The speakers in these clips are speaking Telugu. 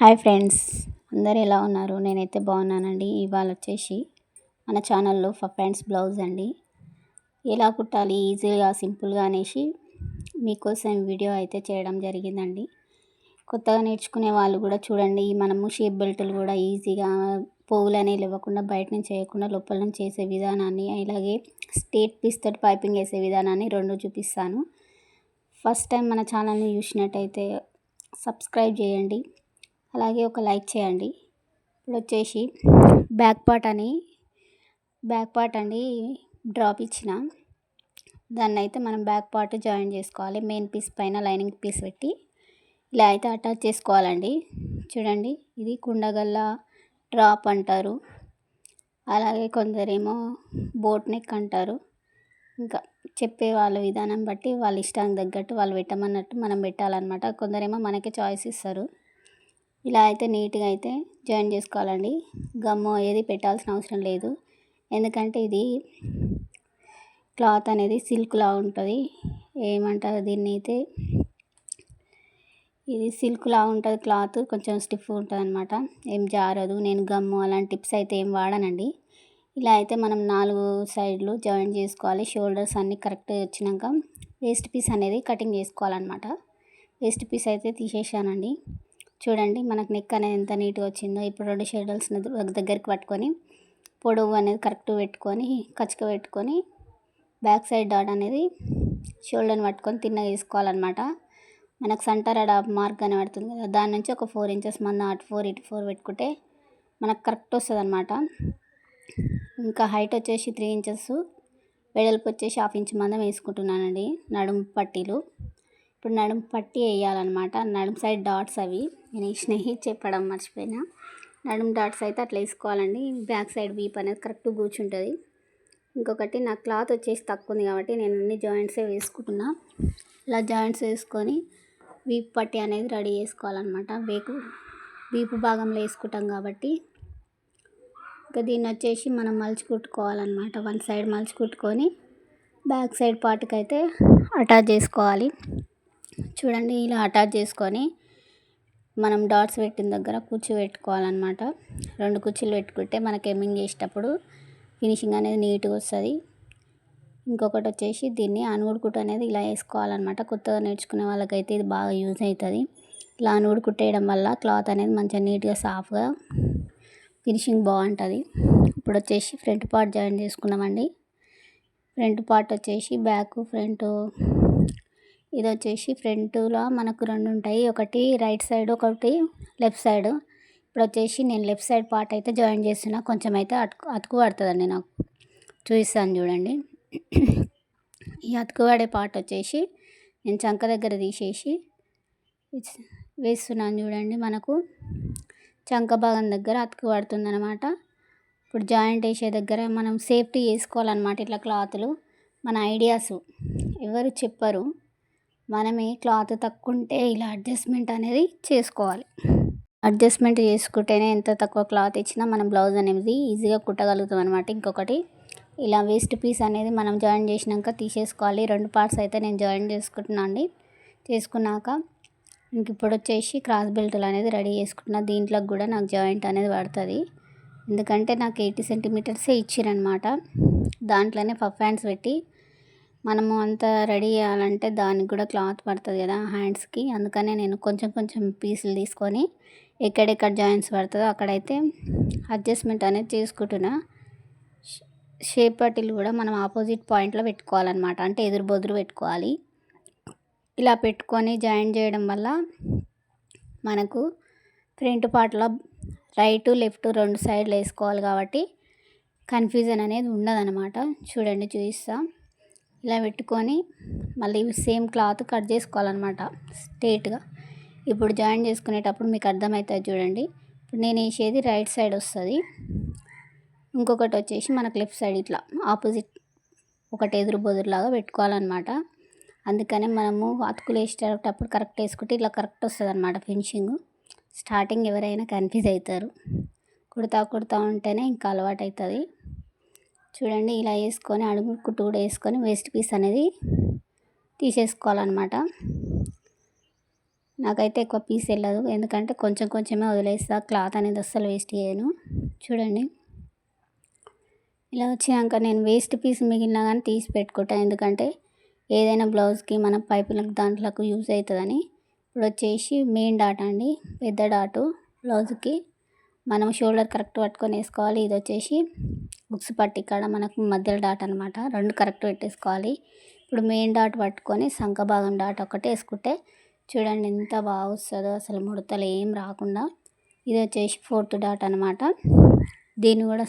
హాయ్ ఫ్రెండ్స్ అందరు ఎలా ఉన్నారు? నేనైతే బాగున్నానండి. ఇవాళ వచ్చేసి మన ఛానల్లో ఫర్ ఫ్రెండ్స్ బ్లౌజ్ అండి. ఎలా కుట్టాలి? ఈజీగా సింపుల్గా అనేసి మీకోసం వీడియో అయితే చేయడం జరిగిందండి. కొత్తగా నేర్చుకునే వాళ్ళు కూడా చూడండి మనము షేప్ బెల్టులు కూడా ఈజీగా పోగులు అనేవి ఇవ్వకుండా బయట నుంచి చేయకుండా లోపల నుంచి చేసే విధానాన్ని అలాగే స్టేట్ పీస్ తోటి పైపింగ్ వేసే విధానాన్ని రెండు చూపిస్తాను. ఫస్ట్ టైం మన ఛానల్ని చూసినట్టయితే సబ్స్క్రైబ్ చేయండి. అలాగే ఒక లైక్ చేయండి. ఇప్పుడు వచ్చేసి బ్యాక్ పార్ట్ అని బ్యాక్ పార్ట్ అండి డ్రాప్ ఇచ్చిన. దాన్ని అయితే మనం బ్యాక్ పార్ట్ జాయిన్ చేసుకోవాలి. మెయిన్ పీస్ పైన లైనింగ్ పీస్ పెట్టి ఇలా అయితే అటాచ్ చేసుకోవాలండి. చూడండి ఇది కుండగల్ల డ్రాప్ అంటారు. అలాగే కొందరేమో బోట్ నెక్ అంటారు. ఇంకా చెప్పే వాళ్ళ విధానం బట్టి వాళ్ళ ఇష్టానికి తగ్గట్టు వాళ్ళు పెట్టమన్నట్టు మనం పెట్టాలన్నమాట. కొందరేమో మనకి చాయిస్ ఇస్తారు. ఇలా అయితే నీట్గా అయితే జాయిన్ చేసుకోవాలండి. గమ్ము ఏది పెట్టాల్సిన అవసరం లేదు. ఎందుకంటే ఇది క్లాత్ అనేది సిల్క్లా ఉంటుంది. ఏమంటారు దీన్ని అయితే? ఇది సిల్క్లా ఉంటుంది క్లాత్ కొంచెం స్టిఫ్ ఉంటుంది అనమాట ఏం జారదు. నేను గమ్ము అలాంటి టిప్స్ అయితే ఏం వాడనండి. ఇలా అయితే మనం నాలుగు సైడ్లు జాయిన్ చేసుకోవాలి. షోల్డర్స్ అన్నీ కరెక్ట్ వచ్చినాక వేస్ట్ పీస్ అనేది కటింగ్ చేసుకోవాలన్నమాట. వేస్ట్ పీస్ అయితే తీసేసానండి. చూడండి మనకు నెక్ అనేది ఎంత నీట్గా వచ్చిందో. ఇప్పుడు రెండు షోల్డర్స్ దగ్గరికి పట్టుకొని పొడవు అనేది కరెక్ట్ పెట్టుకొని కచ్చక పెట్టుకొని బ్యాక్ సైడ్ డాట్ అనేది షోల్డర్ని పట్టుకొని తిన్నగా వేసుకోవాలన్నమాట. మనకు సెంటర్ అడ మార్క్ అని పడుతుంది కదా దాని నుంచి ఒక ఫోర్ ఇంచెస్ మంద అటు ఫోర్ ఇటు ఫోర్ పెట్టుకుంటే మనకు కరెక్ట్ వస్తుంది అనమాట ఇంకా హైట్ వచ్చేసి త్రీ ఇంచెస్ వెడల్పు వచ్చేసి హాఫ్ ఇంచ్ మందం వేసుకుంటున్నానండి నడుము పట్టీలు. ఇప్పుడు నడుము పట్టి వేయాలన్నమాట. నడుము సైడ్ డాట్స్ అవి. నేను స్నేహి చెప్పడం మర్చిపోయినా. నడుము డాట్స్ అయితే అట్లా వేసుకోవాలండి. బ్యాక్ సైడ్ వీప్ అనేది కరెక్ట్ కూర్చుంటుంది. ఇంకొకటి నా క్లాత్ వచ్చేసి తక్కువ ఉంది కాబట్టి నేను అన్ని జాయింట్సే వేసుకుంటున్నా. ఇలా జాయింట్స్ వేసుకొని వీపు పట్టి అనేది రెడీ చేసుకోవాలన్నమాట. వేపు వీపు భాగంలో వేసుకుంటాం కాబట్టి. ఇంకా దీన్ని వచ్చేసి మనం మలిచి కుట్టుకోవాలన్నమాట. వన్ సైడ్ మలిచి కుట్టుకొని బ్యాక్ సైడ్ పార్ట్కి అయితే అటాచ్ చేసుకోవాలి. చూడండి ఇలా అటాచ్ చేసుకొని మనం డాట్స్ పెట్టిన దగ్గర కుర్చీ పెట్టుకోవాలన్నమాట. రెండు కుర్చీలు పెట్టుకుంటే మనకి ఎమ్మింగ్ చేసేటప్పుడు ఫినిషింగ్ అనేది నీట్గా వస్తుంది. ఇంకొకటి వచ్చేసి దీన్ని అనుగుడుకుట అనేది ఇలా వేసుకోవాలన్నమాట. కొత్తగా నేర్చుకునే వాళ్ళకైతే ఇది బాగా యూజ్ అవుతుంది ఇలా అనుగుడు కుట్టేయడం వల్ల క్లాత్ అనేది మంచిగా నీట్గా సాఫ్గా ఫినిషింగ్ బాగుంటుంది. ఇప్పుడు వచ్చేసి ఫ్రంట్ పార్ట్ జాయిన్ చేసుకున్నామండి ఫ్రంట్ పార్ట్ వచ్చేసి బ్యాక్ ఫ్రంట్ ఇది వచ్చేసి ఫ్రంట్లో మనకు రెండు ఉంటాయి ఒకటి రైట్ సైడ్ ఒకటి లెఫ్ట్ సైడ్. ఇప్పుడు వచ్చేసి నేను లెఫ్ట్ సైడ్ పార్ట్ అయితే జాయిన్ చేస్తున్నా. కొంచెం అయితే అతుకు అతుకు పడుతుందండి నాకు. చూపిస్తాను చూడండి. ఈ అతుకువాడే పార్ట్ వచ్చేసి నేను చంక దగ్గర తీసేసి వేస్తున్నాను చూడండి మనకు. చంక భాగం దగ్గర అతుకు పడుతుందనమాట ఇప్పుడు జాయింట్ వేసే దగ్గర మనం సేఫ్టీ వేసుకోవాలన్నమాట ఇట్లా క్లాతులు. మన ఐడియాస్. ఎవరు చెప్పరు. మనమే క్లాత్ తక్కువ ఉంటే ఇలా అడ్జస్ట్మెంట్ అనేది చేసుకోవాలి. అడ్జస్ట్మెంట్ చేసుకుంటేనే ఎంత తక్కువ క్లాత్ ఇచ్చినా మనం బ్లౌజ్ అనేది ఈజీగా కుట్టగలుగుతాం అనమాట ఇంకొకటి ఇలా వేస్ట్ పీస్ అనేది మనం జాయిన్ చేసినాక తీసేసుకోవాలి. రెండు పార్ట్స్ అయితే నేను జాయిన్ చేసుకుంటున్నా అండి. చేసుకున్నాక ఇంక ఇప్పుడు వచ్చేసి క్రాస్ బెల్ట్లు అనేది రెడీ చేసుకుంటున్నా. దీంట్లో కూడా నాకు జాయింట్ అనేది పడుతుంది. ఎందుకంటే నాకు ఎయిటీ సెంటీమీటర్సే ఇచ్చిరనమాట దాంట్లోనే పఫ్ హ్యాండ్స్ పెట్టి మనము అంత రెడీ చేయాలంటే దానికి కూడా క్లాత్ పడుతుంది కదా హ్యాండ్స్కి. అందుకనే నేను కొంచెం కొంచెం పీసులు తీసుకొని ఎక్కడెక్కడ జాయింట్స్ పడుతుందో అక్కడైతే అడ్జస్ట్మెంట్ అనేది చేసుకుంటున్నా. షేప్ పట్టీలు కూడా మనం ఆపోజిట్ పాయింట్లో పెట్టుకోవాలన్నమాట. అంటే ఎదురు బొదురు పెట్టుకోవాలి. ఇలా పెట్టుకొని జాయిన్ చేయడం వల్ల మనకు ఫ్రంట్ పార్ట్లో రైట్ లెఫ్ట్ రెండు సైడ్లు వేసుకోవాలి కాబట్టి కన్ఫ్యూజన్ అనేది ఉండదన్నమాట. చూడండి చూపిస్తాం. ఇలా పెట్టుకొని మళ్ళీ సేమ్ క్లాత్ కట్ చేసుకోవాలన్నమాట స్ట్రేట్గా. ఇప్పుడు జాయిన్ చేసుకునేటప్పుడు మీకు అర్థమవుతుంది చూడండి. ఇప్పుడు నేను వేసేది రైట్ సైడ్ వస్తుంది. ఇంకొకటి వచ్చేసి మనకు లెఫ్ట్ సైడ్ ఇట్లా ఆపోజిట్ ఒకటి ఎదురు బొదురులాగా పెట్టుకోవాలన్నమాట. అందుకనే మనము అతుకులు వేసేటప్పుడు కరెక్ట్ వేసుకుంటే ఇట్లా కరెక్ట్ వస్తుంది అనమాట ఫినిషింగ్. స్టార్టింగ్ ఎవరైనా కన్ఫ్యూజ్ అవుతారు. కుడతా కుడతా ఉంటేనే ఇంకా అలవాటు అవుతుంది చూడండి ఇలా వేసుకొని అడుగు కుట్టు కూడా వేసుకొని వేస్ట్ పీస్ అనేది తీసేసుకోవాలన్నమాట. నాకైతే ఎక్కువ పీస్ వెళ్ళదు ఎందుకంటే కొంచెం కొంచెమే వదిలేస్తా క్లాత్ అనేది అస్సలు వేస్ట్ చేయను. చూడండి. ఇలా వచ్చినాక నేను వేస్ట్ పీస్ మిగిలినా కానీ తీసి పెట్టుకుంటాను ఎందుకంటే ఏదైనా బ్లౌజ్కి మన పైపులకు దాంట్లోకి యూజ్ అవుతుందని ఇప్పుడు వచ్చేసి మెయిన్ డాట్ అండి పెద్ద డాటు బ్లౌజ్కి మనం షోల్డర్ కరెక్ట్ పట్టుకొని వేసుకోవాలి. ఇది వచ్చేసి ఉక్స్ పట్టి కాడ మనకు మధ్యలో డాట్ అనమాట రెండు కరెక్ట్ పెట్టేసుకోవాలి. ఇప్పుడు మెయిన్ డాట్ పట్టుకొని సంఖభాగం డాట్ ఒకటి వేసుకుంటే చూడండి ఎంత బాగా వస్తుందో. అసలు ముడతలు ఏం రాకుండా. ఇది వచ్చేసి ఫోర్త్ డాట్ అనమాట దీన్ని కూడా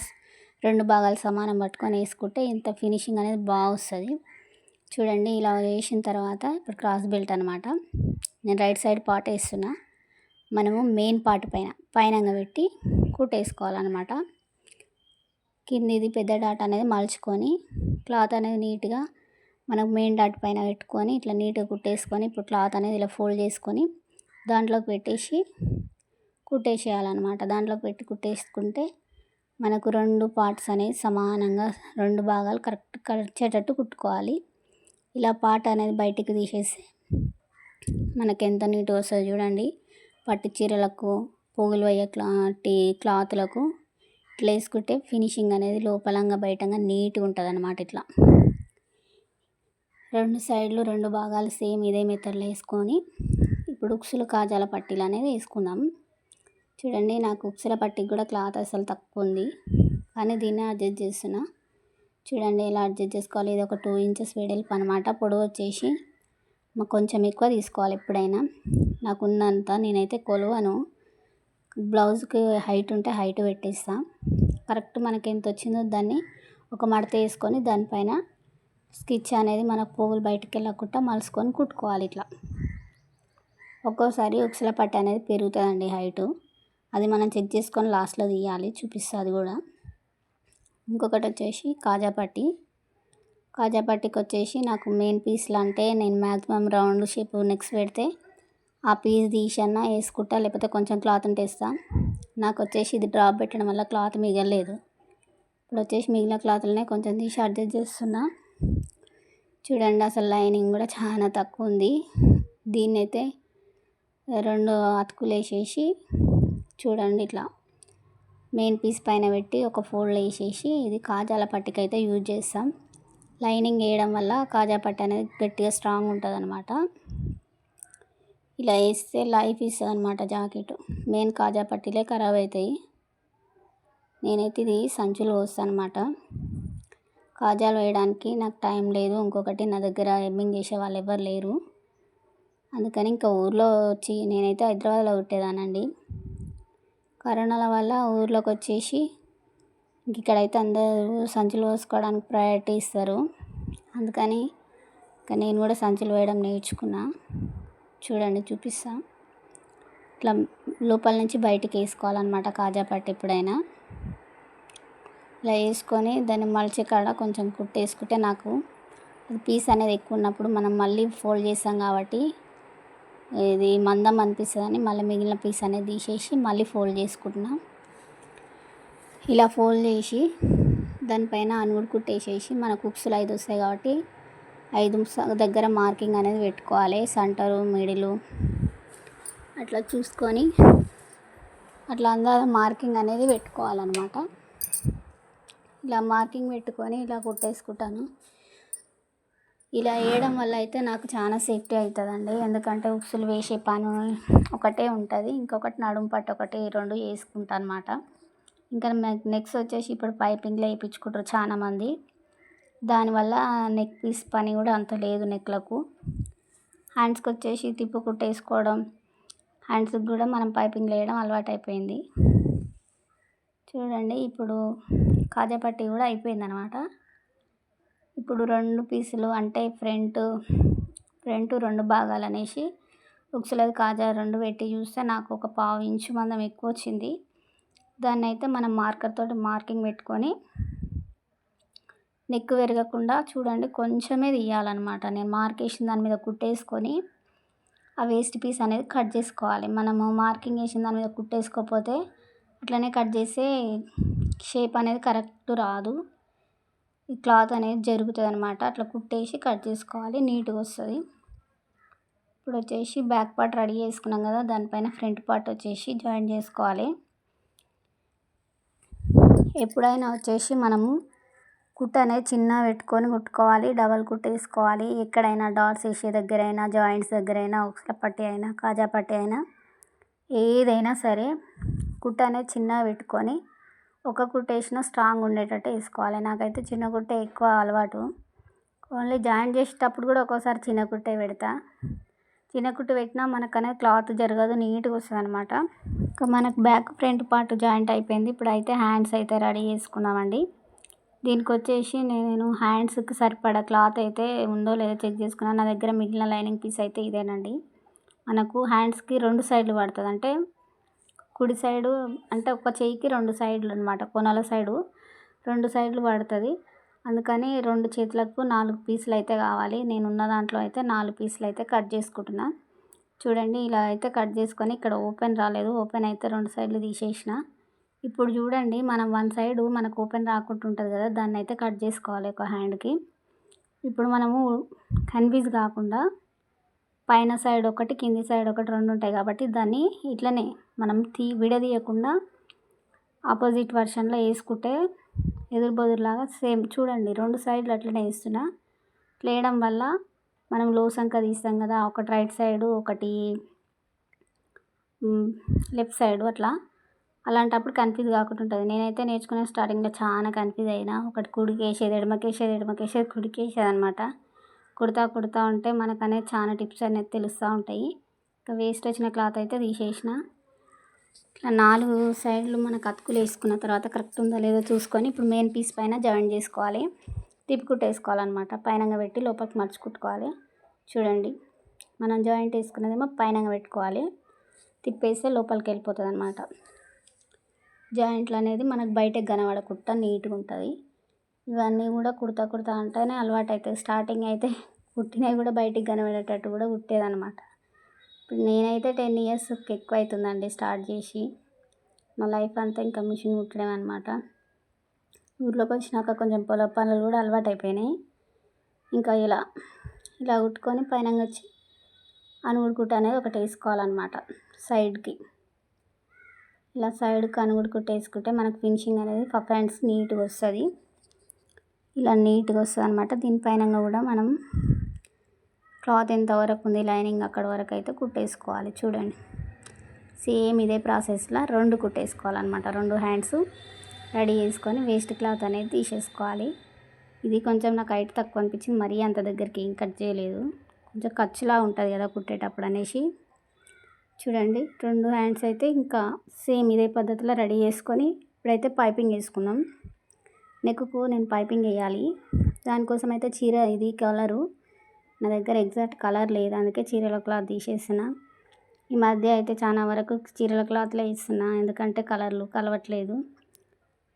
రెండు భాగాలు సమానం పట్టుకొని వేసుకుంటే ఇంత ఫినిషింగ్ అనేది బాగా వస్తుంది. చూడండి ఇలా వేసిన తర్వాత ఇప్పుడు క్రాస్ బెల్ట్ అనమాట నేను రైట్ సైడ్ పార్ట్ వేస్తున్నా. మనము మెయిన్ పార్ట్ పైన పైన పెట్టి కుట్టేసుకోవాలన్నమాట కిందిది పెద్ద డాట్ అనేది మలుచుకొని క్లాత్ అనేది నీట్గా మనకు మెయిన్ డాట్ పైన పెట్టుకొని ఇట్లా నీట్గా కుట్టేసుకొని ఇప్పుడు క్లాత్ అనేది ఇలా ఫోల్డ్ చేసుకొని దాంట్లోకి పెట్టేసి కుట్టేసేయాలన్నమాట దాంట్లోకి పెట్టి కుట్టేసుకుంటే మనకు రెండు పార్ట్స్ అనేవి సమానంగా రెండు భాగాలు కరెక్ట్ కరిచేటట్టు కుట్టుకోవాలి. ఇలా పార్ట్ అనేది బయటికి తీసేసి మనకి ఎంత నీట్గా వస్తుందో చూడండి. పట్టు చీరలకు పోగులు అయ్యే క్లాటి క్లాత్లకు ఇట్లా వేసుకుంటే ఫినిషింగ్ అనేది లోపలంగా బయటంగా నీట్గా ఉంటుంది అనమాట ఇట్లా. రెండు సైడ్లు రెండు భాగాలు సేమ్ ఇదే మెథడ్లో వేసుకొని ఇప్పుడు ఉక్సులు కాజాల పట్టీలు అనేది వేసుకుందాం. చూడండి నాకు ఉక్సుల పట్టీకి కూడా క్లాత్ అసలు తక్కువ ఉంది. కానీ దీన్ని అడ్జస్ట్ చేస్తున్నా. చూడండి ఎలా అడ్జస్ట్ చేసుకోవాలి. ఇది ఒక టూ ఇంచెస్ వెడల్పు అనమాట పొడవు వచ్చేసి మాకు కొంచెం ఎక్కువ తీసుకోవాలి ఎప్పుడైనా. నాకు ఉన్నంత నేనైతే కొలవను. బ్లౌజ్కి హైట్ ఉంటే హైట్ పెట్టేస్తా. కరెక్ట్ మనకి ఎంత వచ్చిందో దాన్ని ఒక మడత వేసుకొని దానిపైన స్కిచ్ అనేది మన పువ్వులు బయటకు వెళ్ళకుండా మలుసుకొని కుట్టుకోవాలి ఇట్లా. ఒక్కోసారి ఉక్సల పట్టు అనేది పెరుగుతుందండి హైటు. అది మనం చెక్ చేసుకొని లాస్ట్లో తీయాలి. చూపిస్తుంది కూడా. ఇంకొకటి వచ్చేసి కాజా పట్టి. కాజా పట్టికి వచ్చేసి నాకు మెయిన్ పీస్లు అంటే నేను మ్యాక్సిమం రౌండ్ షేప్ నెక్స్ట్ పెడితే ఆ పీస్ తీసన్నా వేసుకుంటా లేకపోతే కొంచెం క్లాత్ ఉంటే వేస్తా. నాకు వచ్చేసి ఇది డ్రాప్ పెట్టడం వల్ల క్లాత్ మిగలలేదు. ఇప్పుడు వచ్చేసి మిగిలిన క్లాత్లనే కొంచెం తీసి అడ్జస్ట్ చేస్తున్నా. చూడండి అసలు లైనింగ్ కూడా చాలా తక్కువ ఉంది. దీన్ని అయితే రెండు అతుకులు వేసేసి చూడండి ఇట్లా. మెయిన్ పీస్ పైన పెట్టి ఒక ఫోల్డ్ వేసేసి ఇది కాజాల పట్టికి అయితే యూజ్ చేస్తాం. లైనింగ్ వేయడం వల్ల కాజా పట్టి అనేది గట్టిగా స్ట్రాంగ్ ఉంటుంది అనమాట ఇలా వేస్తే లైఫ్ ఇస్తుంది అనమాట జాకెట్. మెయిన్ కాజా పట్టీలే ఖరాబ్ అవుతాయి. నేనైతే ఇది సంచులు పోస్తానమాట అనమాట కాజాలు వేయడానికి నాకు టైం లేదు. ఇంకొకటి నా దగ్గర ఎమ్మింగ్ చేసే వాళ్ళు ఎవరు లేరు. అందుకని ఇంకా ఊర్లో వచ్చి నేనైతే హైదరాబాద్లో కుట్టేదానండి కరోనాల వల్ల ఊర్లోకి వచ్చేసి ఇక్కడైతే అందరూ సంచులు పోసుకోవడానికి ప్రయారిటీ ఇస్తారు. అందుకని ఇంకా నేను కూడా సంచులు వేయడం నేర్చుకున్నా. చూడండి చూపిస్తా. ఇట్లా లోపల నుంచి బయటికి వేసుకోవాలన్నమాట కాజా పట్టు ఎప్పుడైనా. ఇలా వేసుకొని దాన్ని మలిచే కాడ కొంచెం కుట్టేసుకుంటే నాకు పీస్ అనేది ఎక్కువ ఉన్నప్పుడు మనం మళ్ళీ ఫోల్డ్ చేస్తాం కాబట్టి ఇది మందం అనిపిస్తుందని మళ్ళీ మిగిలిన పీస్ అనేది తీసేసి మళ్ళీ ఫోల్డ్ చేసుకుంటున్నాం. ఇలా ఫోల్డ్ చేసి దానిపైన అనుగుడు కుట్టేసేసి మన కుక్స్లు ఐదు వస్తాయి కాబట్టి ఐదు దగ్గర మార్కింగ్ అనేది పెట్టుకోవాలి సెంటరు మిడిలు. అట్లా చూసుకొని అట్లా అందా మార్కింగ్ అనేది పెట్టుకోవాలన్నమాట. ఇలా మార్కింగ్ పెట్టుకొని ఇలా కుట్టేసుకుంటాను. ఇలా వేయడం వల్ల అయితే నాకు చాలా సేఫ్టీ అవుతుందండి. ఎందుకంటే ఉక్సులు వేసే పని ఒకటే ఉంటుంది. ఇంకొకటి నడుము పట్టు ఒకటి రెండు వేసుకుంటాను అనమాట ఇంకా నెక్స్ట్ వచ్చేసి ఇప్పుడు పైపింగ్లో వేయించుకుంటారు చాలామంది. దానివల్ల నెక్ పీస్ పని కూడా అంత లేదు నెక్లకు. హ్యాండ్స్కి వచ్చేసి తిప్పు కుట్టేసుకోవడం హ్యాండ్స్కి కూడా మనం పైపింగ్ వేయడం అలవాటు అయిపోయింది చూడండి ఇప్పుడు కాజా పట్టి కూడా అయిపోయింది అనమాట ఇప్పుడు రెండు పీసులు అంటే ఫ్రంట్ ఫ్రంట్ రెండు భాగాలు అనేసి ఉక్సులది కాజా రెండు పెట్టి చూస్తే నాకు ఒక పావు ఇంచు మందం ఎక్కువ వచ్చింది దాన్ని అయితే మనం మార్కర్ తోటి మార్కింగ్ పెట్టుకొని నెక్ పెరగకుండా చూడండి కొంచెమే తీయాలన్నమాట. నేను మార్కేసిన దాని మీద కుట్టేసుకొని ఆ వేస్ట్ పీస్ అనేది కట్ చేసుకోవాలి. మనము మార్కింగ్ వేసిన దాని మీద కుట్టేసుకోకపోతే అట్లనే కట్ చేస్తే షేప్ అనేది కరెక్ట్ రాదు. ఈ క్లాత్ అనేది జరుగుతుంది అనమాట అట్లా కుట్టేసి కట్ చేసుకోవాలి. నీట్గా వస్తుంది. ఇప్పుడు వచ్చేసి బ్యాక్ పార్ట్ రెడీ చేసుకున్నాం కదా దానిపైన ఫ్రంట్ పార్ట్ వచ్చేసి జాయిన్ చేసుకోవాలి. ఎప్పుడైనా వచ్చేసి మనము కుట్టనే అనేది చిన్న పెట్టుకొని కుట్టుకోవాలి డబల్ కుట్ట వేసుకోవాలి. ఎక్కడైనా డాట్స్ వేసే దగ్గర అయినా జాయింట్స్ దగ్గర అయినా ఉక్సుల పట్టి అయినా కాజా పట్టి అయినా ఏదైనా సరే కుట్టనే అనేది చిన్నగా పెట్టుకొని ఒక కుట్ట వేసినా స్ట్రాంగ్ ఉండేటట్టు వేసుకోవాలి. నాకైతే చిన్న కుట్టే ఎక్కువ అలవాటు. ఓన్లీ జాయిన్ చేసేటప్పుడు కూడా ఒక్కోసారి చిన్న కుట్టే పెడతా. చిన్న కుట్టు పెట్టినా మనకనే క్లాత్ జరగదు నీట్గా వస్తుంది అనమాట ఇంకా మనకు బ్యాక్ ఫ్రంట్ పార్ట్ జాయింట్ అయిపోయింది. ఇప్పుడు అయితే హ్యాండ్స్ అయితే రెడీ చేసుకున్నామండి. దీనికి వచ్చేసి నేను హ్యాండ్స్కి సరిపడా క్లాత్ అయితే ఉందో లేదో చెక్ చేసుకున్నాను నా దగ్గర మిగిలిన లైనింగ్ పీస్ అయితే ఇదేనండి. మనకు హ్యాండ్స్కి రెండు సైడ్లు పడుతుంది. అంటే కుడి సైడు అంటే ఒక చెయ్యికి రెండు సైడ్లు అనమాట కొనల సైడు రెండు సైడ్లు పడుతుంది. అందుకని రెండు చేతులకు నాలుగు పీసులు అయితే కావాలి. నేను ఉన్న దాంట్లో అయితే నాలుగు పీసులు అయితే కట్ చేసుకుంటున్నా. చూడండి ఇలా అయితే కట్ చేసుకొని ఇక్కడ ఓపెన్ రాలేదు. ఓపెన్ అయితే రెండు సైడ్లు తీసేసిన. ఇప్పుడు చూడండి మనం వన్ సైడు మనకు ఓపెన్ రాకుండా ఉంటుంది కదా దాన్ని అయితే కట్ చేసుకోవాలి ఒక హ్యాండ్కి. ఇప్పుడు మనము కన్ఫ్యూజ్ కాకుండా పైన సైడ్ ఒకటి కింది సైడ్ ఒకటి రెండు ఉంటాయి కాబట్టి దాన్ని ఇట్లనే మనం తీ విడదీయకుండా ఆపోజిట్ వర్షన్లో వేసుకుంటే ఎదురుబొదురులాగా సేమ్. చూడండి రెండు సైడ్లు అట్లనే వేస్తున్నా. వేయడం వల్ల మనం లో సంఖ తీస్తాం కదా ఒకటి రైట్ సైడు ఒకటి లెఫ్ట్ సైడు అట్లా. అలాంటప్పుడు కన్ఫ్యూజ్ కాకుండా ఉంటుంది. నేనైతే నేర్చుకునే స్టార్టింగ్లో చాలా కన్ఫ్యూజ్ అయినా. ఒకటి కుడికేసేది ఎడమకేసేది ఎడమకేసేది కుడికేసేది అనమాట కుడతా కుడతా ఉంటే మనకు అనేది చాలా టిప్స్ అనేది తెలుస్తూ ఉంటాయి. ఇంకా వేస్ట్ వచ్చిన క్లాత్ అయితే తీసేసిన. ఇట్లా నాలుగు సైడ్లు మనకు అతుకులు వేసుకున్న తర్వాత కరెక్ట్ ఉందో లేదో చూసుకొని ఇప్పుడు మెయిన్ పీస్ పైన జాయిన్ చేసుకోవాలి. తిప్పుకుట్టు వేసుకోవాలన్నమాట పైనంగా పెట్టి లోపలికి మర్చుకుట్టుకోవాలి చూడండి. మనం జాయింట్ వేసుకున్నదేమో పైనంగా పెట్టుకోవాలి. తిప్పేస్తే లోపలికి వెళ్ళిపోతుంది అనమాట జాయింట్లు అనేది మనకు బయటకు కనబడకుండా నీట్గా ఉంటుంది. ఇవన్నీ కూడా కుడతా కుడతా అంటేనే అలవాటు అవుతుంది స్టార్టింగ్ అయితే కుట్టినవి కూడా బయటికి కనబడేటట్టు కూడా కుట్టేదనమాట ఇప్పుడు నేనైతే టెన్ ఇయర్స్ ఎక్కువ అవుతుందండి స్టార్ట్ చేసి. మా లైఫ్ అంతా ఇంకా మిషన్ కుట్టడం అనమాట ఊర్లోకి వచ్చినాక కొంచెం పొల పనులు కూడా అలవాటు అయిపోయినాయి ఇంకా ఇలా ఇలా కుట్టుకొని పైన వచ్చి అనుగుడుకుంట అనేది ఒకటి వేసుకోవాలన్నమాట సైడ్కి. ఇలా సైడ్ కనుగుడు కుట్టేసుకుంటే మనకు ఫినిషింగ్ అనేది ఫ్రెండ్స్ నీట్గా వస్తుంది. ఇలా నీట్గా వస్తుంది అనమాట దీనిపైన కూడా మనం క్లాత్ ఎంతవరకు ఉంది లైనింగ్ అక్కడ వరకు అయితే కుట్టేసుకోవాలి. చూడండి. సేమ్ ఇదే ప్రాసెస్లో రెండు కుట్టేసుకోవాలన్నమాట. రెండు హ్యాండ్స్ రెడీ చేసుకొని వేస్ట్ క్లాత్ అనేది తీసేసుకోవాలి. ఇది కొంచెం నాకు హైట్ తక్కువ అనిపించింది. మరీ అంత దగ్గరికి ఏం కట్ చేయలేదు. కొంచెం ఖర్చులా ఉంటుంది కదా కుట్టేటప్పుడు అనేసి. చూడండి రెండు హ్యాండ్స్ అయితే ఇంకా సేమ్ ఇదే పద్ధతిలో రెడీ చేసుకొని ఇప్పుడైతే పైపింగ్ వేసుకున్నాం నెక్కు నేను పైపింగ్ వేయాలి. దానికోసం అయితే చీర ఇది కలరు. నా దగ్గర ఎగ్జాక్ట్ కలర్ లేదు అందుకే చీరల క్లాత్ తీసేసిన ఈ మధ్య అయితే చాలా వరకు చీరల క్లాత్లే ఇస్తున్నా ఎందుకంటే కలర్లు కలవట్లేదు.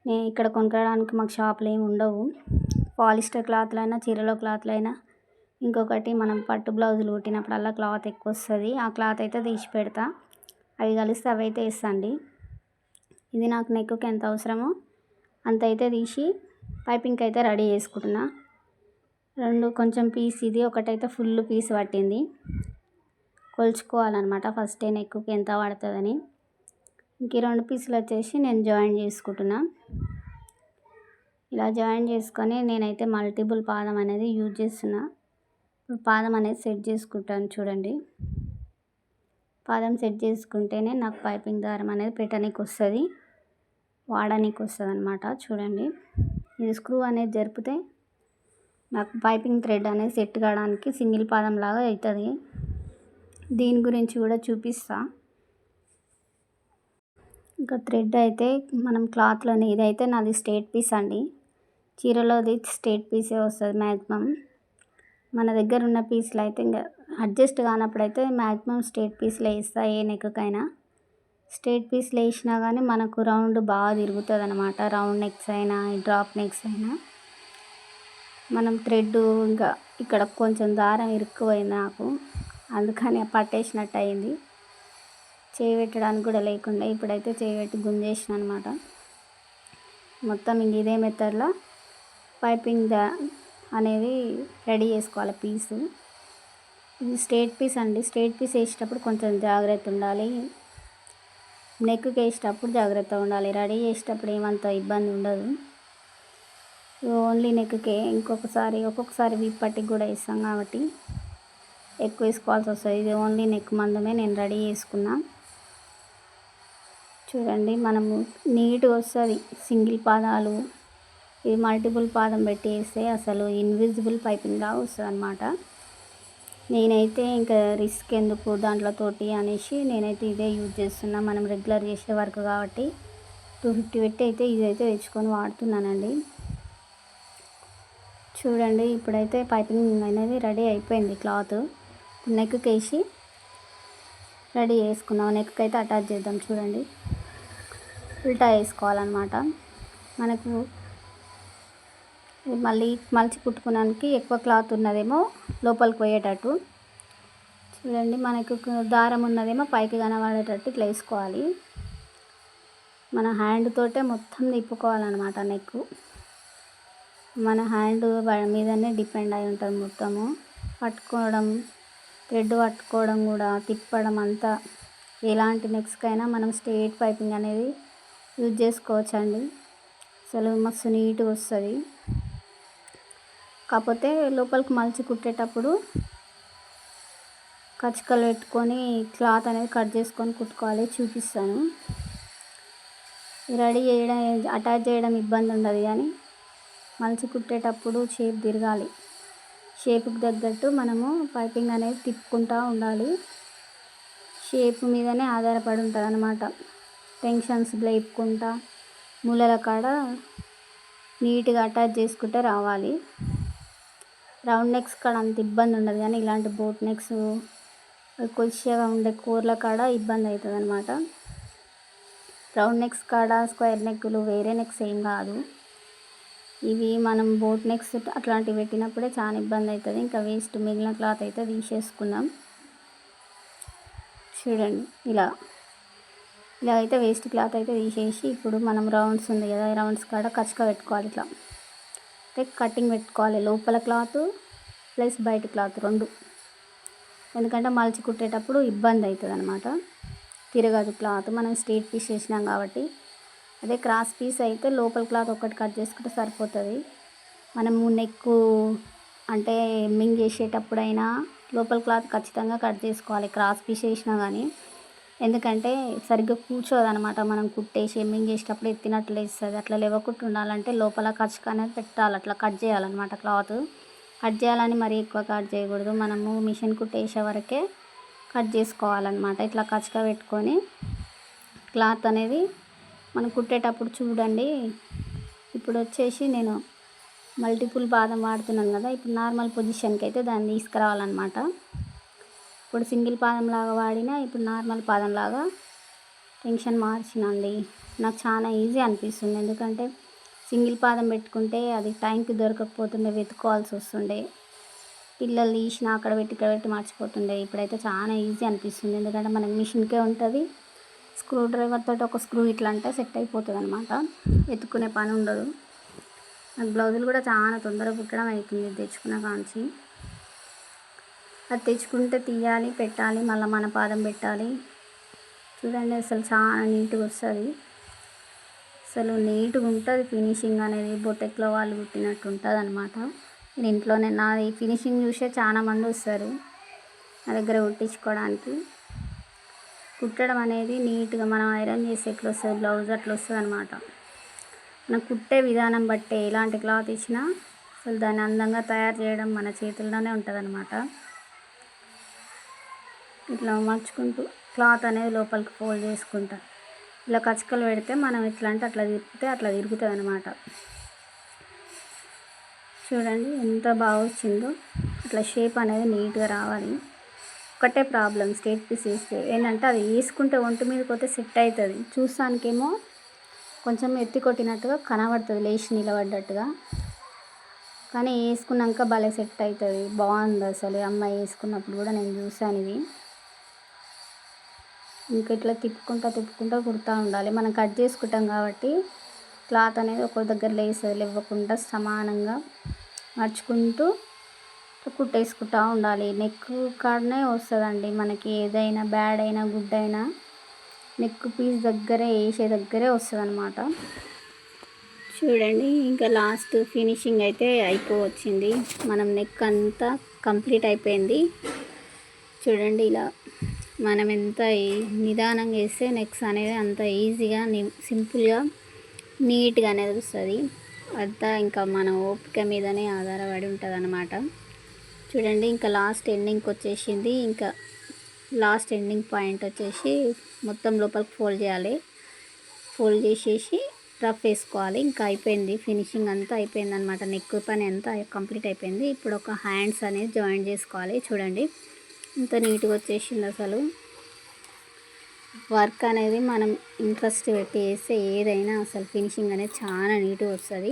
నేను ఇక్కడ కొనుక్కోవడానికి మాకు షాపులు ఏమి ఉండవు. పాలిస్టర్ క్లాత్లైనా చీరల క్లాత్లైనా ఇంకొకటి మనం పట్టు బ్లౌజులు కుట్టినప్పుడల్లా క్లాత్ ఎక్కువ వస్తుంది ఆ క్లాత్ అయితే తీసి పెడతా. అవి కలిస్తే అవి అయితే ఇస్తాండి ఇది నాకు నెక్కి ఎంత అవసరమో అంత అయితే తీసి పైపింగ్ అయితే రెడీ చేసుకుంటున్నా. రెండు కొంచెం పీస్ ఇది ఒకటైతే ఫుల్ పీస్ పట్టింది. కొలుచుకోవాలన్నమాట ఫస్ట్ నెక్కి ఎంత పడుతుందని. ఇంక రెండు పీసులు వచ్చేసి నేను జాయిన్ చేసుకుంటున్నా. ఇలా జాయిన్ చేసుకొని నేనైతే మల్టిపుల్ పాదం అనేది యూజ్ చేస్తున్నా. ఇప్పుడు పాదం అనేది సెట్ చేసుకుంటాను చూడండి. పాదం సెట్ చేసుకుంటేనే నాకు పైపింగ్ దారం అనేది పెట్టడానికి వస్తుంది. వాడడానికి వస్తుంది అనమాట చూడండి. ఇది స్క్రూ అనేది జరిపితే నాకు పైపింగ్ థ్రెడ్ అనేది సెట్ కావడానికి సింగిల్ పాదం లాగా అవుతుంది దీని గురించి కూడా చూపిస్తా. ఇంకా థ్రెడ్ అయితే మనం క్లాత్లోనే ఇదైతే నాది స్టేట్ పీస్ అండి. చీరలోది స్టేట్ పీసే వస్తుంది మ్యాక్సిమం మన దగ్గర ఉన్న పీసులు అయితే ఇంకా అడ్జస్ట్ కానప్పుడైతే మ్యాక్సిమం స్టేట్ పీస్లో వేస్తా ఏ నెక్కకైనా స్టేట్ పీస్లో వేసినా కానీ మనకు రౌండ్ బాగా తిరుగుతుంది అనమాట రౌండ్ నెక్స్ అయినా డ్రాప్ నెక్స్ అయినా. మనం థ్రెడ్ ఇంకా ఇక్కడ కొంచెం దారం ఇరుక్కుపోయింది నాకు. అందుకని పట్టేసినట్టు అయింది చేయి పెట్టడానికి కూడా లేకుండా ఇప్పుడైతే చేయి పెట్టి గుంజేసిన అనమాట మొత్తం ఇంక ఇదే మెథడ్లో పైపింగ్ ద అనేది రెడీ చేసుకోవాలి పీసు. ఇది స్ట్రేట్ పీస్ అండి. స్ట్రేట్ పీస్ వేసేటప్పుడు కొంచెం జాగ్రత్త ఉండాలి. నెక్కి వేసేటప్పుడు జాగ్రత్తగా ఉండాలి. రెడీ చేసేటప్పుడు ఏమంత ఇబ్బంది ఉండదు. ఓన్లీ నెక్కే ఇంకొకసారి ఒక్కొక్కసారి విప్పటికి కూడా ఇస్తాం కాబట్టి ఎక్కువ వేసుకోవాల్సి వస్తుంది. ఇది ఓన్లీ నెక్ మందమే నేను రెడీ చేసుకున్నా. చూడండి మనము నీట్గా వస్తుంది. సింగిల్ పాదాలు. ఇది మల్టిపుల్ పాదం పెట్టి వేస్తే అసలు ఇన్విజిబుల్ పైపింగ్లా వస్తుంది అనమాట నేనైతే ఇంకా రిస్క్ ఎందుకు దాంట్లోతోటి అనేసి నేనైతే ఇదే యూజ్ చేస్తున్నా. మనం రెగ్యులర్ చేసే వర్క్ కాబట్టి టూ ఫిఫ్టీ పెట్టి అయితే ఇదైతే తెచ్చుకొని వాడుతున్నానండి. చూడండి ఇప్పుడైతే పైపింగ్ అనేది రెడీ అయిపోయింది క్లాత్ నెక్కి వేసి రెడీ చేసుకున్నాం నెక్కి అయితే అటాచ్ చేద్దాం చూడండి. ఉల్టా వేసుకోవాలన్నమాట. మనకు మళ్ళీ మలిచి కుట్టుకోవడానికి ఎక్కువ క్లాత్ ఉన్నదేమో లోపలికి పోయేటట్టు. చూడండి మనకు దారం ఉన్నదేమో పైకి కనబడేటట్టు ఇట్లా వేసుకోవాలి. మన హ్యాండ్ తోటే మొత్తం తిప్పుకోవాలన్నమాట నెక్ మన హ్యాండ్ మీదనే డిపెండ్ అయి ఉంటుంది మొత్తము. పట్టుకోవడం థ్రెడ్ పట్టుకోవడం కూడా తిప్పడం అంతా ఎలాంటి నెక్స్కైనా మనం స్ట్రేట్ పైపింగ్ అనేది యూజ్ చేసుకోవచ్చండి. అసలు మస్తు నీట్గా వస్తుంది. కాకపోతే లోపలికి మలిచి కుట్టేటప్పుడు కచ్చికలు పెట్టుకొని క్లాత్ అనేది కట్ చేసుకొని కుట్టుకోవాలి చూపిస్తాను. రెడీ చేయడం అటాచ్ చేయడం ఇబ్బంది ఉండదు కానీ మలిచి కుట్టేటప్పుడు షేప్ తిరగాలి. షేప్కి తగ్గట్టు మనము పైపింగ్ అనేది తిప్పుకుంటూ ఉండాలి. షేప్ మీదనే ఆధారపడి ఉంటుంది అనమాట టెన్షన్స్ లేపుకుంటా మూలల కాడ నీట్గా అటాచ్ చేసుకుంటే రావాలి. రౌండ్ నెక్స్ కాడ అంత ఇబ్బంది ఉండదు కానీ ఇలాంటి బోట్ నెక్స్ కొద్దిగా ఉండే కూరల కాడ ఇబ్బంది అవుతుంది అనమాట రౌండ్ నెక్స్ కాడ స్క్వేర్ నెక్లు వేరే నెక్స్ ఏం కాదు. ఇవి మనం బోట్ నెక్స్ అట్లాంటివి పెట్టినప్పుడే చాలా ఇబ్బంది అవుతుంది. ఇంకా వేస్ట్ మిగిలిన క్లాత్ అయితే తీసేసుకుందాం. చూడండి ఇలా. ఇలా అయితే వేస్ట్ క్లాత్ అయితే తీసేసి ఇప్పుడు మనం రౌండ్స్ ఉంది కదా రౌండ్స్ కాడ కచ్చక పెట్టుకోవాలి ఇట్లా. కటింగ్ పెట్టుకోవాలి. లోపల క్లాత్ ప్లస్ బయట క్లాత్ రెండు. ఎందుకంటే మలిచి కుట్టేటప్పుడు ఇబ్బంది అవుతుంది అనమాట తిరగదు క్లాత్. మనం స్ట్రేట్ పీస్ చేసినాం కాబట్టి. అదే క్రాస్ పీస్ అయితే లోపల క్లాత్ ఒకటి కట్ చేసుకుంటే సరిపోతుంది. మనము నెక్ అంటే ఎమ్మింగ్ చేసేటప్పుడైనా లోపల క్లాత్ ఖచ్చితంగా కట్ చేసుకోవాలి. క్రాస్ పీస్ చేసినా కానీ ఎందుకంటే సరిగ్గా కూర్చోదు అనమాట మనం కుట్టేసి ఎమ్మింగ్ చేసేటప్పుడు ఎత్తినట్లు వేస్తుంది అట్లా లేవకుండా ఉండాలంటే లోపల ఖర్చు అనేది పెట్టాలి. అట్లా కట్ చేయాలన్నమాట క్లాత్. కట్ చేయాలని మరీ ఎక్కువ కట్ చేయకూడదు. మనము మిషన్ కుట్టేసే వరకే కట్ చేసుకోవాలన్నమాట. ఇట్లా కచ్చగా పెట్టుకొని క్లాత్ అనేది మనం కుట్టేటప్పుడు చూడండి. ఇప్పుడు వచ్చేసి నేను మల్టిపుల్ బాదం వాడుతున్నాను కదా. ఇప్పుడు నార్మల్ పొజిషన్కి అయితే దాన్ని తీసుకురావాలన్నమాట. ఇప్పుడు సింగిల్ పాదం లాగా వాడినా ఇప్పుడు నార్మల్ పాదం లాగా టెన్షన్ మార్చినండి. నాకు చాలా ఈజీ అనిపిస్తుంది. ఎందుకంటే సింగిల్ పాదం పెట్టుకుంటే అది టైంకి దొరకకపోతుండే వెతుకోవాల్సి వస్తుండే. పిల్లలు తీసిన అక్కడ పెట్టి ఇక్కడ పెట్టి మర్చిపోతుండే. ఇప్పుడైతే చాలా ఈజీ అనిపిస్తుంది. ఎందుకంటే మనకి మిషన్కే ఉంటుంది. స్క్రూ డ్రైవర్ తోటి ఒక స్క్రూ ఇట్లా అంటే సెట్ అయిపోతుంది అనమాట ఎత్తుకునే పని ఉండదు. నాకు బ్లౌజులు కూడా చాలా తొందరగా కుట్టడం అవుతుంది తెచ్చుకున్న కాంచి. అది తెచ్చుకుంటే తీయాలి పెట్టాలి మళ్ళీ మన పాదం పెట్టాలి. చూడండి అసలు చాలా నీట్గా వస్తుంది. అసలు నీట్గా ఉంటుంది ఫినిషింగ్ అనేది. బొటెక్లో వాళ్ళు కుట్టినట్టు ఉంటుంది అనమాట నేను ఇంట్లోనే నాది ఫినిషింగ్ చూసే చాలామంది వస్తారు నా దగ్గర కుట్టించుకోవడానికి కుట్టడం అనేది నీట్గా మనం ఐరన్ చేసి ఎట్లా వస్తుంది? బ్లౌజ్ అట్లా వస్తుంది అనమాట మనం కుట్టే విధానం బట్టే ఎలాంటి క్లాత్ ఇచ్చినా అసలు దాన్ని అందంగా తయారు చేయడం మన చేతుల్లోనే ఉంటుంది అనమాట ఇట్లా మర్చుకుంటూ క్లాత్ అనేది లోపలికి ఫోల్డ్ చేసుకుంటా. ఇలా కచకలు పెడితే మనం ఎట్లా అంటే అట్లా తిప్పితే అట్లా తిరుగుతుంది అనమాట చూడండి ఎంత బాగా వచ్చిందో. అట్లా షేప్ అనేది నీట్గా రావాలి. ఒకటే ప్రాబ్లం స్టేట్ పీస్ వేస్తే. ఏంటంటే అది వేసుకుంటే ఒంటి మీద పోతే సెట్ అవుతుంది. చూసానికేమో కొంచెం ఎత్తి కొట్టినట్టుగా కనబడుతుంది లేచి నిలబడ్డట్టుగా. కానీ వేసుకున్నాక భలే సెట్ అవుతుంది. బాగుంది అసలు. అమ్మాయి వేసుకున్నప్పుడు కూడా నేను చూసాను ఇది. ఇంకా ఇట్లా తిప్పుకుంటా తిప్పుకుంటా కుడుతూ ఉండాలి. మనం కట్ చేసుకుంటాం కాబట్టి క్లాత్ అనేది ఒక దగ్గర లేసేది ఇవ్వకుండా సమానంగా మర్చుకుంటూ కుట్టేసుకుంటా ఉండాలి. నెక్ కాడనే వస్తుందండి. మనకి ఏదైనా బ్యాడ్ అయినా గుడ్ అయినా నెక్ పీస్ దగ్గరే వేసే దగ్గరే వస్తుంది అనమాట చూడండి ఇంకా లాస్ట్ ఫినిషింగ్ అయితే అయిపోవచ్చింది. మనం నెక్ అంతా కంప్లీట్ అయిపోయింది. చూడండి ఇలా మనం ఎంత నిదానంగా వేస్తే నెక్స్ అనేది అంత ఈజీగా సింపుల్గా నీట్గా అనేది వస్తుంది అంతా ఇంకా మన ఓపిక మీదనే ఆధారపడి ఉంటుంది అనమాట చూడండి ఇంకా లాస్ట్ ఎండింగ్కి వచ్చేసింది. ఇంకా లాస్ట్ ఎండింగ్ పాయింట్ వచ్చేసి మొత్తం లోపలికి ఫోల్డ్ చేయాలి. ఫోల్డ్ చేసేసి రఫ్ వేసుకోవాలి. ఇంకా అయిపోయింది. ఫినిషింగ్ అంతా అయిపోయింది అనమాట నెక్ పని అంతా కంప్లీట్ అయిపోయింది. ఇప్పుడు ఒక హ్యాండ్స్ అనేది జాయిన్ చేసుకోవాలి. చూడండి. ఇంత నీట్గా వచ్చేసింది అసలు. వర్క్ అనేది మనం ఇంట్రెస్ట్ పెట్టి వేస్తే ఏదైనా అసలు ఫినిషింగ్ అనేది చాలా నీట్గా వస్తుంది.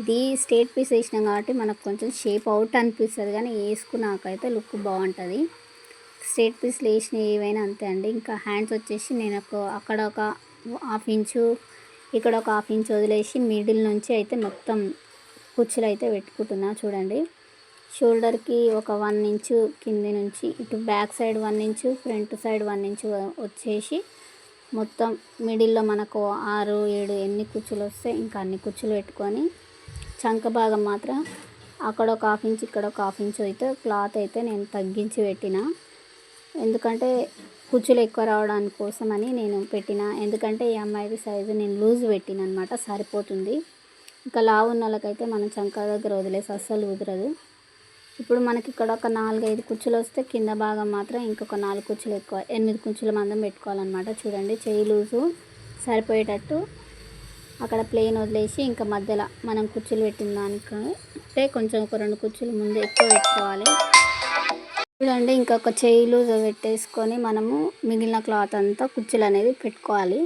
ఇది స్టేట్ పీస్ వేసినాం కాబట్టి మనకు కొంచెం షేప్ అవుట్ అనిపిస్తుంది కానీ వేసుకున్నాకైతే లుక్ బాగుంటుంది. స్ట్రేట్ పీస్లు వేసినవి ఏవైనా అంతే అండి. ఇంకా హ్యాండ్స్ వచ్చేసి నేను అక్కడ ఒక హాఫ్ ఇంచు ఇక్కడ ఒక హాఫ్ ఇంచ్ వదిలేసి మిడిల్ నుంచి అయితే మొత్తం కుచ్చులు అయితే పెట్టుకుంటున్నా చూడండి. షోల్డర్కి ఒక వన్ ఇంచు కింది నుంచి ఇటు back side one inch front side one inch వచ్చేసి మొత్తం మిడిల్లో మనకు ఆరు ఏడు ఎన్ని కుచ్చులు వస్తే ఇంకా అన్ని కుచ్చులు పెట్టుకొని చంక భాగం మాత్రం అక్కడ ఒక హాఫ్ ఇంచ్ ఇక్కడ ఒక హాఫ్ ఇంచ్ అయితే క్లాత్ అయితే నేను తగ్గించి పెట్టిన. ఎందుకంటే కుచ్చులు ఎక్కువ రావడానికి కోసమని నేను పెట్టిన. ఎందుకంటే ఈ అమ్మాయిది సైజు నేను లూజ్ పెట్టిన అనమాట సరిపోతుంది. ఇంకా లావు ఉన్న వాళ్ళకైతే మనం చంక దగ్గర వదిలేసి అస్సలు కుదరదు ఇప్పుడు మనకి ఇక్కడ ఒక నాలుగైదు కుచ్చులు వస్తే కింద భాగం మాత్రం ఇంకొక నాలుగు కుచ్చులు ఎక్కువ. ఎనిమిది కుచ్చుల మందం పెట్టుకోవాలన్నమాట. చూడండి చేయి లూజు సరిపోయేటట్టు అక్కడ ప్లేన్ వదిలేసి ఇంకా మధ్యలో మనం కుచ్చులు పెట్టిన దానికంటే కొంచెం ఒక రెండు కుచ్చులు ముందు ఎక్కువ పెట్టుకోవాలి. చూడండి ఇంకొక చేయి లూజ్ పెట్టేసుకొని మనము మిగిలిన క్లాత్ అంతా కుచ్చులు అనేది పెట్టుకోవాలి.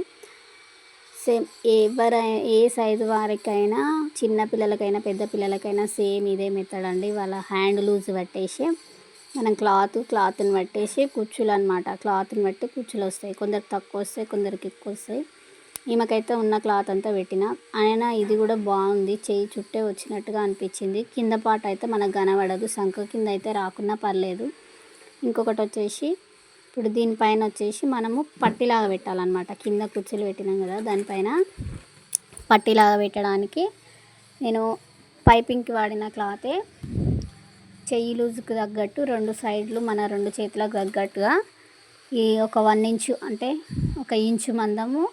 సేమ్ ఎవరై ఏ సైజు వారికైనా చిన్న పిల్లలకైనా పెద్ద పిల్లలకైనా సేమ్ ఇదే మెథడ్ అండి. వాళ్ళ హ్యాండ్ లూజ్ పట్టేసి మనం క్లాత్ క్లాత్ని పట్టేసి కుచ్చులు అనమాట క్లాత్ని బట్టి కుచ్చులు వస్తాయి కొందరికి తక్కువ వస్తాయి కొందరికి ఎక్కువ వస్తాయి ఈమెకైతే ఉన్న క్లాత్ అంతా పెట్టిన అయినా ఇది కూడా బాగుంది. చేయి చుట్టే వచ్చినట్టుగా అనిపించింది. కింద పాట అయితే మనకు కనబడదు. సంఖ కింద అయితే రాకున్నా పర్లేదు. ఇంకొకటి వచ్చేసి ఇప్పుడు దీనిపైన వచ్చేసి మనము పట్టిలాగా పెట్టాలన్నమాట. కింద కుర్చీలు పెట్టినాం కదా దానిపైన పట్టిలాగా పెట్టడానికి నేను పైపింగ్కి వాడిన క్లాతే చెయ్యి లూజుకు తగ్గట్టు రెండు సైడ్లు మన రెండు చేతులకు తగ్గట్టుగా ఈ ఒక వన్ ఇంచు అంటే ఒక ఇంచు మందము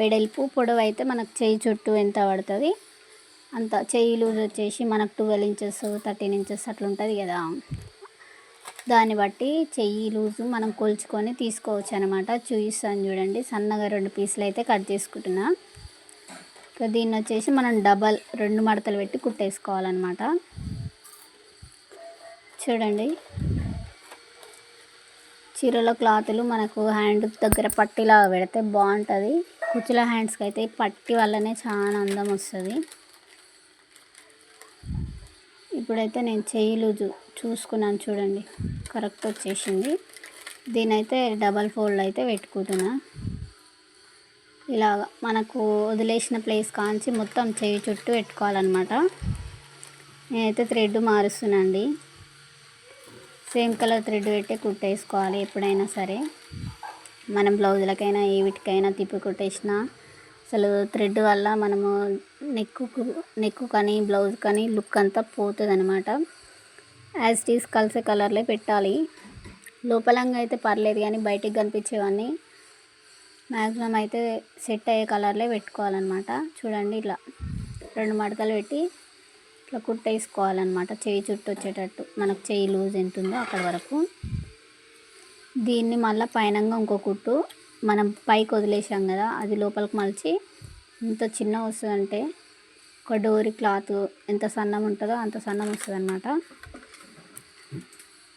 వెడల్పు పొడవు అయితే మనకు చెయ్యి చుట్టూ ఎంత పడుతుంది అంత చెయ్యి లూజ్ వచ్చేసి మనకు ట్వెల్వ్ ఇంచెస్ థర్టీన్ ఇంచెస్ అట్లా ఉంటుంది కదా. దాన్ని బట్టి చెయ్యి లూజు మనం కొలుచుకొని తీసుకోవచ్చు అనమాట చూపిస్తాను చూడండి. సన్నగా రెండు పీసులు అయితే కట్ చేసుకుంటున్నా. ఇంకా దీన్ని వచ్చేసి మనం డబల్ రెండు మడతలు పెట్టి కుట్టేసుకోవాలన్నమాట. చూడండి. చీరల క్లాతులు మనకు హ్యాండ్ దగ్గర పట్టిలా పెడితే బాగుంటుంది. కుచ్చుల హ్యాండ్స్కి అయితే పట్టి వల్లనే చాలా అందం వస్తుంది. ఇప్పుడైతే నేను చెయ్యి లూజు చూసుకున్నాను చూడండి. కరెక్ట్ వచ్చేసింది. దీనైతే డబల్ ఫోల్డ్ అయితే పెట్టుకుంటున్నా. ఇలా మనకు వదిలేసిన ప్లేస్ కాంచి మొత్తం చెయ్యి చుట్టూ పెట్టుకోవాలన్నమాట. నేనైతే థ్రెడ్ మారుస్తున్నాండి సేమ్ కలర్ థ్రెడ్ పెట్టి కుట్టేసుకోవాలి ఎప్పుడైనా సరే. మనం బ్లౌజులకైనా ఏ వీటికైనా తిప్పి కుట్టేసినా అసలు థ్రెడ్ వల్ల మనము నెక్కు నెక్కు కానీ బ్లౌజ్ కానీ లుక్ అంతా పోతుంది అనమాట యాజ్ టీస్ కలిసే కలర్లే పెట్టాలి. లోపలంగా అయితే పర్లేదు కానీ బయటికి కనిపించేవన్నీ మ్యాక్సిమం అయితే సెట్ అయ్యే కలర్లే పెట్టుకోవాలన్నమాట. చూడండి ఇట్లా రెండు మడతలు పెట్టి ఇట్లా కుట్టేసుకోవాలన్నమాట చేయి చుట్టూ వచ్చేటట్టు. మనకు చేయి లూజ్ ఎంత ఉందో అక్కడ వరకు. దీన్ని మళ్ళీ పైనంగా ఇంకో కుట్టు. మనం పైకి వదిలేసాం కదా అది లోపలికి మలిచి ఎంత చిన్న వస్తుందంటే ఒక డోరీ క్లాత్ ఎంత సన్నం ఉంటుందో అంత సన్నం వస్తుంది అనమాట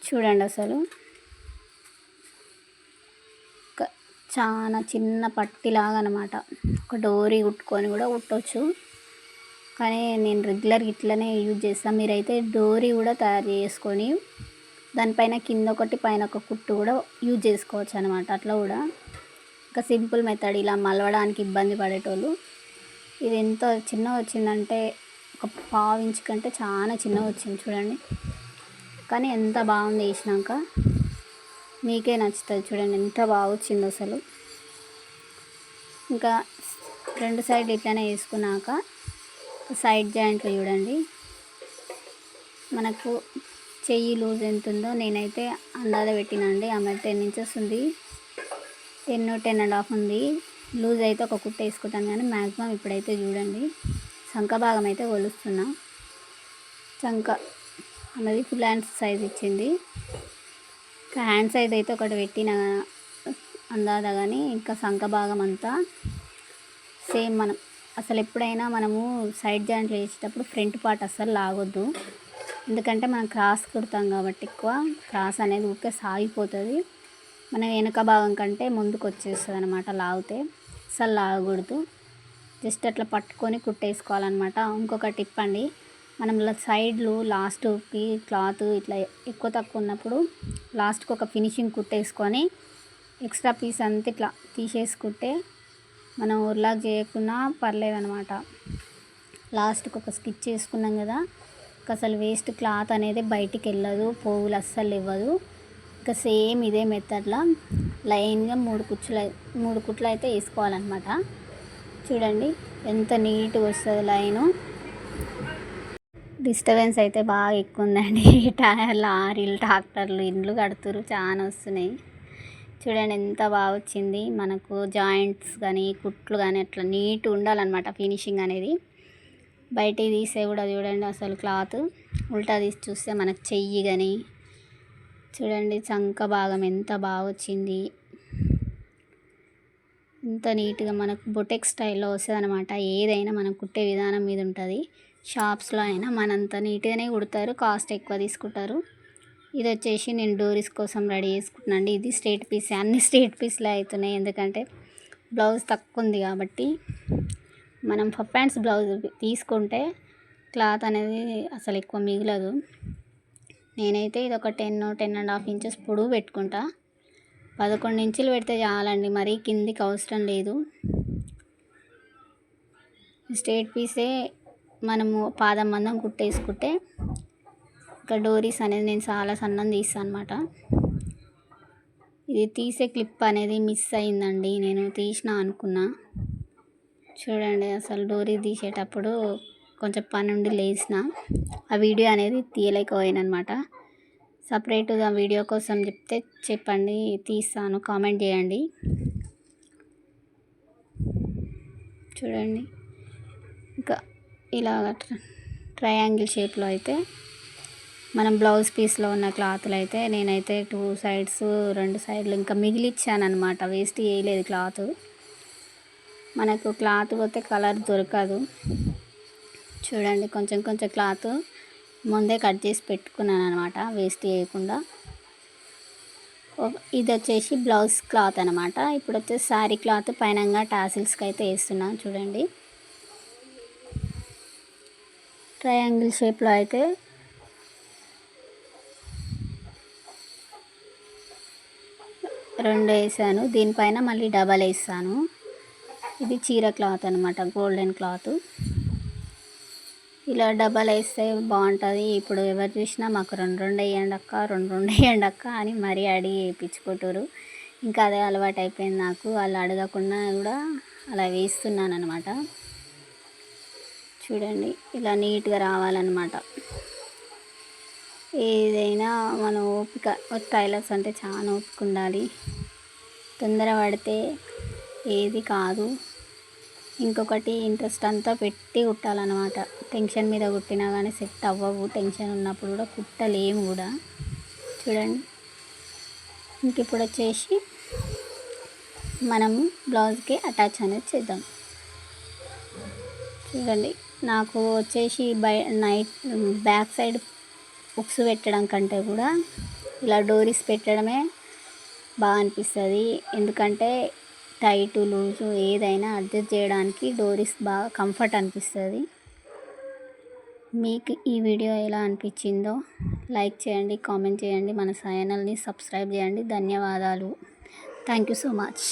చూడండి అసలు. చాలా చిన్న పట్టిలాగా అనమాట ఒక డోరీ కుట్టుకొని కూడా కుట్టవచ్చు కానీ నేను రెగ్యులర్ ఇట్లనే యూజ్ చేస్తాను మీరైతే డోరీ కూడా తయారు చేసుకొని దానిపైన కింద ఒకటి పైన ఒక కుట్టు కూడా యూజ్ చేసుకోవచ్చు అనమాట అట్లా కూడా ఒక సింపుల్ మెథడ్ ఇలా మలవడానికి ఇబ్బంది పడేటోళ్ళు. ఇది ఎంత చిన్న వచ్చిందంటే ఒక పావు ఇంచు కంటే చాలా చిన్న వచ్చింది చూడండి. కానీ ఎంత బాగుంది వేసినాక మీకే నచ్చుతుంది చూడండి ఎంత బాగా వచ్చిందో అసలు. ఇంకా రెండు సైడ్ ఇట్లానే వేసుకున్నాక సైడ్ జాయింట్లు చూడండి. మనకు చెయ్యి లూజ్ ఎంత ఉందో నేనైతే అందాజ పెట్టినండి ఆమె టెన్ ఇంచెస్ ఉంది టెన్ టెన్ అండ్ హాఫ్ ఉంది. లూజ్ అయితే ఒక కుట్ట వేసుకుంటాను కానీ మ్యాక్సిమం ఇప్పుడైతే చూడండి. సంఖ భాగం అయితే కొలుస్తున్నా. చంక అన్నది ఫుల్ హ్యాండ్స్ సైజ్ ఇచ్చింది. ఇంకా హ్యాండ్ సైజ్ అయితే ఒకటి పెట్టిన అందాద కానీ ఇంకా శంఖ భాగం అంతా సేమ్ మనం అసలు ఎప్పుడైనా మనము సైడ్ జాయింట్లు వేసేటప్పుడు ఫ్రంట్ పార్ట్ అస్సలు లాగొద్దు. ఎందుకంటే మనం క్రాస్ కుడతాం కాబట్టి ఎక్కువ క్రాస్ అనేది ఊరికే సాగిపోతుంది. మన వెనక భాగం కంటే ముందుకు వచ్చేస్తుంది అనమాట లాగితే. అసలు లాగకూడదు. జస్ట్ అట్లా పట్టుకొని కుట్టేసుకోవాలన్నమాట. ఇంకొక టిప్ అండి. మనం సైడ్లు లాస్ట్కి క్లాత్ ఇట్లా ఎక్కువ తక్కువ ఉన్నప్పుడు లాస్ట్కి ఒక ఫినిషింగ్ కుట్టేసుకొని ఎక్స్ట్రా పీస్ అంతా ఇట్లా తీసేసుకుంటే మనం ఉర్లాగ్ చేయకుండా పర్లేదనమాట లాస్ట్కి ఒక స్కిచ్ చేసుకున్నాం కదా. అసలు వేస్ట్ క్లాత్ అనేది బయటికి వెళ్ళదు పోగులు అస్సలు ఇవ్వదు. ఇంకా సేమ్ ఇదే మెథడ్లో లైన్గా మూడు కుచ్చులు మూడు కుట్లు అయితే వేసుకోవాలన్నమాట. చూడండి ఎంత నీట్గా వస్తుంది లైను. డిస్టర్బెన్స్ అయితే బాగా ఎక్కువ ఉందండి టైర్ లారీలు ట్రాక్టర్లు ఇండ్లు కడుతురు చాలా వస్తున్నాయి. చూడండి ఎంత బాగా వచ్చింది. మనకు జాయింట్స్ కానీ కుట్లు కానీ అట్లా నీట్ ఉండాలన్నమాట ఫినిషింగ్ అనేది. బయటికి తీసే కూడా చూడండి అసలు క్లాత్. ఉల్టా తీసి చూస్తే మనకు చెయ్యి కానీ చూడండి చంక భాగం ఎంత బాగా వచ్చింది. ఎంత నీట్గా మనకు బొటెక్ స్టైల్లో వస్తుంది అనమాట ఏదైనా మనం కుట్టే విధానం మీద ఉంటుంది. షాప్స్లో అయినా మనంత నీట్గానే కుడతారు కాస్ట్ ఎక్కువ తీసుకుంటారు. ఇది వచ్చేసి నేను డోరీస్ కోసం రెడీ చేసుకుంటున్నాను ఇది స్ట్రేట్ పీస్ అన్ని స్ట్రేట్ పీస్లే అవుతున్నాయి. ఎందుకంటే బ్లౌజ్ తక్కువ ఉంది కాబట్టి మనం పఫ్ హ్యాండ్స్ బ్లౌజ్ తీసుకుంటే క్లాత్ అనేది అసలు ఎక్కువ మిగలదు. నేనైతే ఇది ఒక ten ten and half inches పొడుగు పెట్టుకుంటా. పదకొండు ఇంచులు పెడితే చాలండి మరీ కిందికి అవసరం లేదు. స్ట్రేట్ పీసే మనము పాదం మందం కుట్టేసుకుంటే ఇంకా డోరీస్ అనేది నేను చాలా సన్నం తీస్తాను అనమాట ఇది తీసే క్లిప్ అనేది మిస్ అయిందండి నేను తీసిన అనుకున్నా. చూడండి అసలు డోరీ తీసేటప్పుడు కొంచెం పని ఉండి లేచిన. ఆ వీడియో అనేది తీయలేకపోయాను అనమాట సపరేట్గా వీడియో కోసం చెప్తే చెప్పండి తీస్తాను. కామెంట్ చేయండి. చూడండి. ఇంకా ఇలాగ ట్రయాంగిల్ షేప్లో అయితే మనం బ్లౌజ్ పీస్లో ఉన్న క్లాత్లు అయితే నేనైతే టూ సైడ్స్ రెండు సైడ్లు ఇంకా మిగిలిచ్చానమాట వేస్ట్ వేయలేదు క్లాత్. మనకు క్లాత్ పోతే కలర్ దొరకదు. చూడండి కొంచెం కొంచెం క్లాత్ ముందే కట్ చేసి పెట్టుకున్నాను అనమాట వేస్ట్ చేయకుండా. ఇది వచ్చేసి బ్లౌజ్ క్లాత్ అనమాట ఇప్పుడు వచ్చేసి శారీ క్లాత్ పైనంగా టాసిల్స్కి అయితే వేస్తున్నాను చూడండి. ట్రయాంగిల్ షేప్లో అయితే రెండు వేసాను. దీనిపైన మళ్ళీ డబల్ వేస్తాను. ఇది చీర క్లాత్ అనమాట గోల్డెన్ క్లాత్. ఇలా డబల్ వేస్తే బాగుంటుంది. ఇప్పుడు ఎవరు చూసినా మాకు రెండు రెండు వేయండి అక్క రెండు రెండు వేయండి అక్క అని మరీ అడిగి వేయించుకుంటారు ఇంకా అదే అలవాటు అయిపోయింది నాకు. అలా అడగకుండా కూడా అలా వేస్తున్నాను అనమాట చూడండి ఇలా నీట్గా రావాలన్నమాట. ఏదైనా మన ఓపిక టైలర్స్ అంటే చాలా ఓపిక ఉండాలి. తొందర పడితే ఏది కాదు. ఇంకొకటి ఇంట్రెస్ట్ అంతా పెట్టి కుట్టాలన్నమాట. టెన్షన్ మీద కుట్టినా కానీ సెట్ అవ్వవు. టెన్షన్ ఉన్నప్పుడు కూడా కుట్టలేము కూడా. చూడండి. ఇంక ఇప్పుడు వచ్చేసి మనము బ్లౌజ్కి అటాచ్ అనేది చేద్దాం. చూడండి. నాకు వచ్చేసి by night back side books పెట్టడం కంటే కూడా ఇలా డోరీస్ పెట్టడమే బాగా అనిపిస్తుంది. ఎందుకంటే టైటు లూజు ఏదైనా అడ్జస్ట్ చేయడానికి డోరీస్ బాగా కంఫర్ట్ అనిపిస్తుంది. మీకు ఈ వీడియో ఎలా అనిపించిందో లైక్ చేయండి కామెంట్ చేయండి మన ఛానల్ని సబ్స్క్రైబ్ చేయండి. ధన్యవాదాలు. Thank you so much.